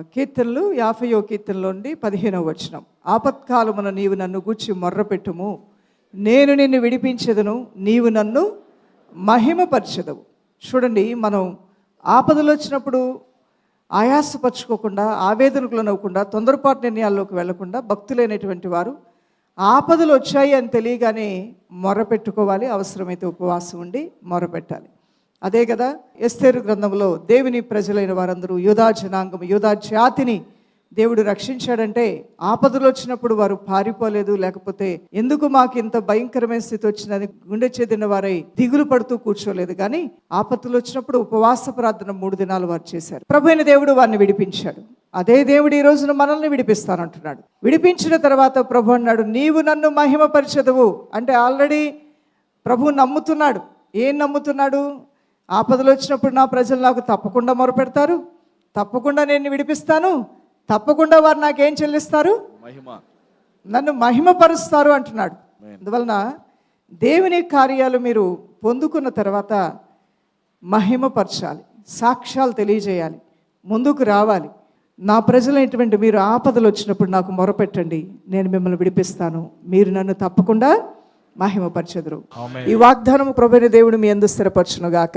కీర్తనలు యాభయో కీర్తనలోండి పదిహేనవ వచనం. ఆపత్కాలమున నీవు నన్ను గూర్చి మొర్రపెట్టుము. నేను నిన్ను విడిపించదును. నీవు నన్ను మహిమపరచదవు. చూడండి మనం ఆపదలు వచ్చినప్పుడు ఆయాసపరచుకోకుండా ఆవేదనకు లోనవ్వకుండా తొందరపాటు నిర్ణయాల్లోకి వెళ్ళకుండా భక్తులైనటువంటి వారు ఆపదలు వచ్చాయి అని తెలియగానే మొరపెట్టుకోవాలి అవసరమైతే ఉపవాసం ఉండి మొరపెట్టాలి అదే కదా ఎస్తేరు గ్రంథంలో దేవుని ప్రజలైన వారందరూ యూదా జనాంగం యూదా జాతిని దేవుడు రక్షించాడంటే ఆపదలు వచ్చినప్పుడు వారు పారిపోలేదు లేకపోతే ఎందుకు మాకు ఇంత భయంకరమైన స్థితి వచ్చిందని గుండె చెదిన వారై దిగులు పడుతూ కూర్చోలేదు. కానీ ఆపదలు వచ్చినప్పుడు ఉపవాస ప్రార్థన మూడు దినాలు వారు చేశారు. ప్రభు అయిన దేవుడు వారిని విడిపించాడు. అదే దేవుడు ఈ రోజున మనల్ని విడిపిస్తానంటున్నాడు. విడిపించిన తర్వాత ప్రభు అన్నాడు నీవు నన్ను మహిమపరిచదువు. అంటే ఆల్రెడీ ప్రభు నమ్ముతున్నాడు. ఏం నమ్ముతున్నాడు? ఆపదలు వచ్చినప్పుడు నా ప్రజలు నాకు తప్పకుండా మొరపెడతారు. తప్పకుండా నేను విడిపిస్తాను. తప్పకుండా వారు నాకేం చెల్లిస్తారు? మహిమ. నన్ను మహిమపరుస్తారు అంటున్నాడు. అందువలన దేవుని కార్యాలు మీరు పొందుకున్న తర్వాత మహిమపరచాలి. సాక్ష్యాలు తెలియజేయాలి. ముందుకు రావాలి. నా ప్రజలైనటువంటి మీరు ఆపదలు వచ్చినప్పుడు నాకు మొరపెట్టండి. నేను మిమ్మల్ని విడిపిస్తాను. మీరు నన్ను తప్పకుండా మహిమపరచెదరు. ఈ వాగ్దానము ప్రభుని దేవుడు మీ అందు స్థిరపరచును గాక